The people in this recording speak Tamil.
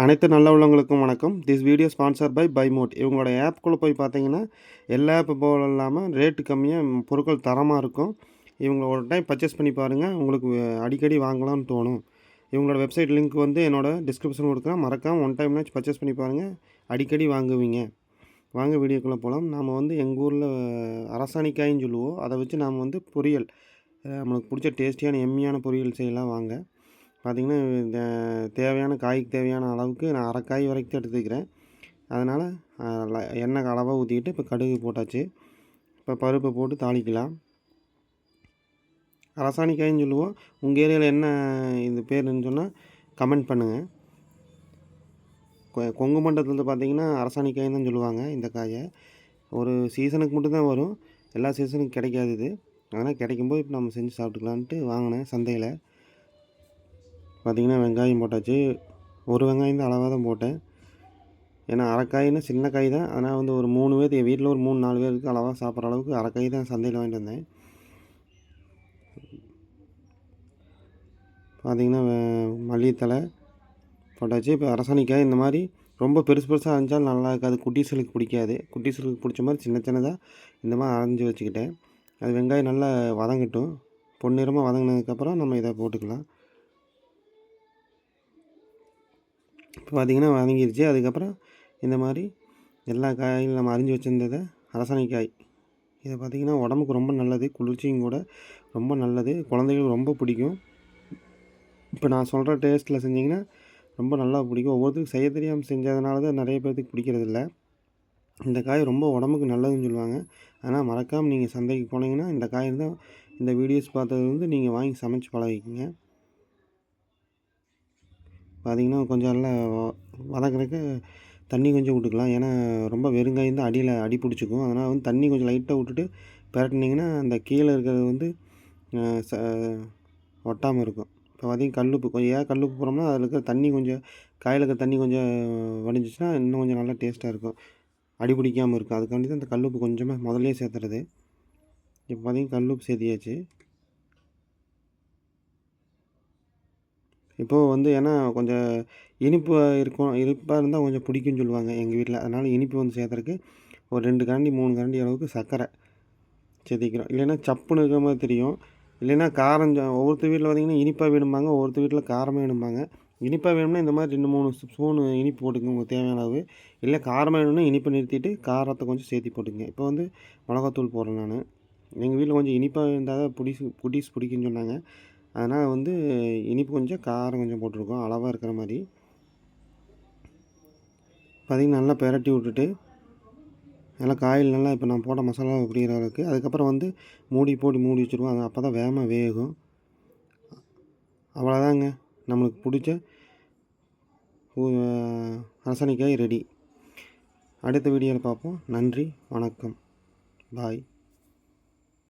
அனைத்து நல்ல உள்ளவங்களுக்கும் வணக்கம். This video sponsor by by mode இவங்களோட ஆப்குள்ளே போய் பார்த்தீங்கன்னா எல்லா ஆப் போல இல்லாமல் ரேட்டு கம்மியாக பொருட்கள் தரமாக இருக்கும். இவங்க ஒரு டைம் பர்ச்சேஸ் பண்ணி பாருங்கள் உங்களுக்கு அடிக்கடி வாங்கலாம்னு தோணும். இவங்களோட வெப்சைட் லிங்க் வந்து என்னோட டிஸ்கிரிப்ஷன் கொடுக்குறேன். மறக்காமல் ஒன் டைம்னாச்சும் பர்ச்சேஸ் பண்ணி பாருங்கள் அடிக்கடி வாங்குவீங்க. வாங்க வீடியோக்குள்ளே போகலாம் நாம் வந்து எங்கள் ஊரில் அரசாணிக்காயின்னு சொல்லுவோம். அதை வச்சு நாம் வந்து பொரியல் நம்மளுக்கு பிடிச்ச டேஸ்டியான எம்மியான பொரியல் செய்யலாம் வாங்க. பார்த்திங்கன்னா இந்த தேவையான காய்க்கு தேவையான அளவுக்கு நான் அரை காய் வரைக்கும் தான் எடுத்துக்கிறேன். அதனால் எண்ணெய் அளவாக ஊற்றிக்கிட்டு இப்போ கடுகு போட்டாச்சு. இப்போ பருப்பை போட்டு தாளிக்கலாம். அரசாணிக்காயின்னு சொல்லுவோம். உங்கள் ஏரியாவில் என்ன இது பேருன்னு சொன்னால் கமெண்ட் பண்ணுங்கள் கொ- கொங்கு மண்டலத்தில் பார்த்தீங்கன்னா அரசாணிக்காயின்னு தான் சொல்லுவாங்க இந்த காயை. ஒரு சீசனுக்கு மட்டும்தான் வரும். எல்லா சீசனுக்கும் கிடைக்காது இது. அதனால் கிடைக்கும்போது இப்போ நம்ம செஞ்சு சாப்பிட்டுக்கலான்ட்டு வாங்கினேன் சந்தையில். பார்த்திங்கன்னா வெங்காயம் போட்டாச்சு. ஒரு வெங்காயம் தான் அளவாக தான் போட்டேன். ஏன்னா அரைக்காயின்னா சின்ன காய் தான். ஆனால் வந்து ஒரு மூணு பேர் என் வீட்டில் ஒரு மூணு நாலு பேருக்கு அளவாக சாப்பிட்ற அளவுக்கு அரைக்காய் தான் சந்தையில் வாங்கிட்டு வந்தேன். பார்த்திங்கன்னா மல்லித்தலை போட்டாச்சு. இப்போ அரசாணிக்காய் இந்த மாதிரி ரொம்ப பெருசு பெருசாக அரைஞ்சாலும் நல்லா இருக்காது. குட்டீஸ்களுக்கு பிடிக்காது. குட்டீஸ்களுக்கு பிடிச்ச மாதிரி சின்ன சின்னதாக இந்த மாதிரி அரைஞ்சி வச்சுக்கிட்டேன். அது வெங்காயம் நல்லா வதங்கட்டும். பொன்னிறமாக வதங்கினதுக்கப்புறம் நம்ம இதை போட்டுக்கலாம். இப்போ பார்த்திங்கன்னா வதங்கிருச்சு. அதுக்கப்புறம் இந்த மாதிரி எல்லா காயும் நம்ம அரிஞ்சு வச்சுருந்ததை அரசாணிக்காய் இதை பார்த்திங்கன்னா உடம்புக்கு ரொம்ப நல்லது குளிர்ச்சியும் கூட ரொம்ப நல்லது குழந்தைகளுக்கு ரொம்ப பிடிக்கும். இப்போ நான் சொல்கிற டேஸ்ட்டில் செஞ்சிங்கன்னா ரொம்ப நல்லா பிடிக்கும். ஒவ்வொருத்தருக்கும் செய்ய தெரியாமல் செஞ்சதுனால தான் நிறைய பேர்த்துக்கு பிடிக்கிறதில்ல இந்த காய் ரொம்ப உடம்புக்கு நல்லதுன்னு சொல்லுவாங்க. ஆனால் மறக்காமல் நீங்கள் சந்தைக்கு போனீங்கன்னா இந்த காய் தான் இந்த வீடியோஸ் பார்த்தது வந்து நீங்கள் வாங்கி சமைச்சு பழகிக்கங்க. பார்த்திங்கன்னா கொஞ்சம் நல்லா வ- தண்ணி கொஞ்சம் விட்டுக்கலாம் ஏன்னா ரொம்ப வெறுங்காயம் தான் அடியில் அடி பிடிச்சிக்கும். அதனால் வந்து தண்ணி கொஞ்சம் லைட்டாக விட்டுட்டு பிரட்டினீங்கன்னா அந்த கீழே இருக்கிறது வந்து ச ஒட்டாமல் இருக்கும். இப்போ பார்த்திங்கன்னா கல்லுப்பு கொஞ்சம் ஏன் கல்லுப்பு போகிறோம்னா அதில் இருக்கிற தண்ணி கொஞ்சம் காயில் இருக்கிற தண்ணி கொஞ்சம் வடிஞ்சிச்சுன்னா இன்னும் கொஞ்சம் நல்லா டேஸ்ட்டாக இருக்கும். அடி பிடிக்காமல் இருக்கும். அதுக்காண்டி தான் இந்த கல்லுப்பு கொஞ்சமாக முதல்லே சேர்த்துறது. இப்போ பார்த்தீங்கன்னா கல்லுப்பு சேர்த்தியாச்சு. இப்போது வந்து ஏன்னா கொஞ்சம் இனிப்பு இருக்கும் இனிப்பாக இருந்தால் கொஞ்சம் பிடிக்கும்னு சொல்லுவாங்க எங்கள் வீட்டில் அதனால் இனிப்பு வந்து சேர்த்துறக்கு ஒரு ரெண்டு கரண்டி மூணு கரண்டி அளவுக்கு சர்க்கரை சேர்த்திக்கிறோம். இல்லைன்னா சப்புன்னு இருக்கிற மாதிரி தெரியும். இல்லைன்னா காரம் ஜா- ஒவ்வொருத்தர் வீட்டில் பார்த்தீங்கன்னா இனிப்பாக வேணும்பாங்க ஒவ்வொருத்தர் வீட்டில் காரமாக வேணும்பாங்க. இனிப்பாக வேணும்னா இந்த மாதிரி ரெண்டு மூணு ஸ்பூனு இனிப்பு போட்டுக்கங்க உங்களுக்கு தேவையான அளவு. இல்லை காரமாக வேணும்னா இனிப்பை நிறுத்திட்டு காரத்தை கொஞ்சம் சேர்த்தி போட்டுக்கங்க. இப்போ வந்து மிளகாத்தூள் போடுறேன் நான். எங்கள் வீட்டில் கொஞ்சம் இனிப்பாக இருந்தால் தான் பிடிச்சி குட்டீஸ் பிடிக்குன்னு சொன்னாங்க. அதனால் வந்து இனிப்பு கொஞ்சம் காரம் கொஞ்சம் போட்டிருக்கோம். அளவாக இருக்கிற மாதிரி. பார்த்திங்கன்னா நல்லா பெரட்டி விட்டுட்டு நல்லா காயில் நல்லா இப்போ நான் போட்ட மசாலா புரிகிற அளவுக்கு. அதுக்கப்புறம் வந்து மூடி போட்டு மூடி வச்சுருவோம். அது அப்போ தான் வேகமாக வேகும். அவ்வளோதாங்க. நம்மளுக்கு பிடிச்ச ஊ- அரசணிக்காய் ரெடி. அடுத்த வீடியோவில் பார்ப்போம். நன்றி வணக்கம். பாய்.